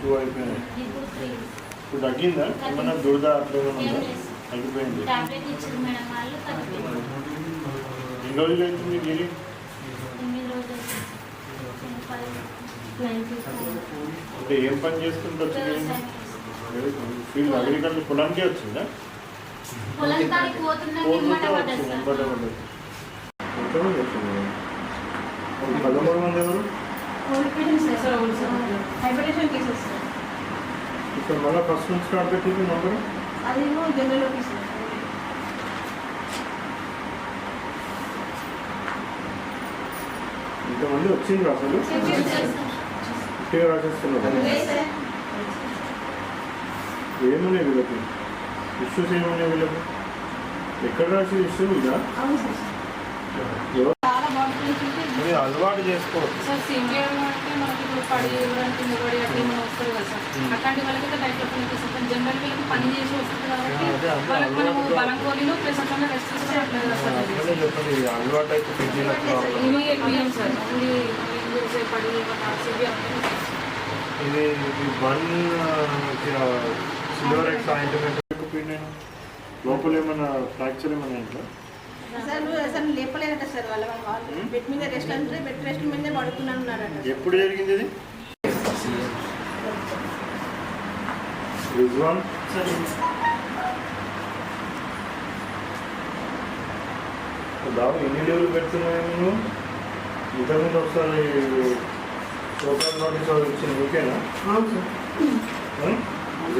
Two అయిపోయినాయి. ఇప్పుడు తగ్గిందా? ఏమన్నా దురద అట్లా ఏమన్నా ఏం ఉందా? లేదు. తగ్గిపోయింది. ఎన్ని రోజులు అవుతుంది నైన్టీ అంటే ఏం పని చేసుకుంటూ వచ్చింది? ఫీల్డ్ అగ్రికల్చర్ పొలానికే వచ్చిందా? పొలం కాడికి పోతున్నా నిమ్మట పడ్డది వచ్చింది సార్ ఎంబట పడ్డది ఎంతమంది వచ్చింది ఒక పదమూడు మంది ఎవరు హైపర్టెన్షన్ కేసెస్. ఇక్కడ మళ్ళీ ఫస్ట్ నుంచి స్టార్ట్ పెట్టింది నంబర్ అదేమో జనరల్ ఆఫీసర్ ఇంతమంది వచ్చింది అసలు? ఇట్టే రాసేస్తున్నారు ఏమనే వీళ్ళకి? ఇష్యూస్ ఏమనే వీళ్ళకి? ఎక్కడ రాసి ఇష్యూ ఇదా? మీరు అలవాటు చేసుకోవచ్చు. సార్ సివియర్ అంటే మనకి ఇప్పుడు పడి ఇవ్వడానికి నిలబడి అట్లా ఏమైనా వస్తుంది కదా సార్. అట్లాంటి వాళ్ళకి డైక్లోఫెనిక్ ఇస్తాం జనరల్ వీళ్ళకి పని చేసి వస్తుంది కాబట్టి అదే, అదే, వాళ్ళకి మనము అలవాటు బలం ప్లస్ రెస్ట్ కదా సార్ అయితే కిడ్నీలకు ప్రాబ్లం ఇమీడియట్ బియ్యం సార్ ఓన్లీ ఏం చేసే పడి సివియర్ ఇది వన్ సిల్వర్ ఎక్స్ ఆయింట్మెంట్ లోపల ఏమైనా ఫ్రాక్చర్ ఏమైనా అయిందా సార్ అసలు లేపలేదట సార్ వాళ్ళ బెడ్ మీద రెస్ట్ అంటే బెడ్ రెస్ట్ మీదే పడుకున్నాను ఎప్పుడు జరిగింది ఇది? రిజ్వాన్? బాబు ఎన్ని లీవ్లు పెడుతున్నాయి నువ్వు ఇంతకుముందు ఒకసారి ప్రోగ్రామ్ నోటీస్ ఇచ్చింది ఓకేనా? సార్.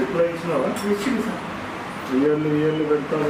ఎప్పుడు ఇచ్చినావా? వచ్చింది సార్. ఇయర్లు ఇయర్లు పెడతాను.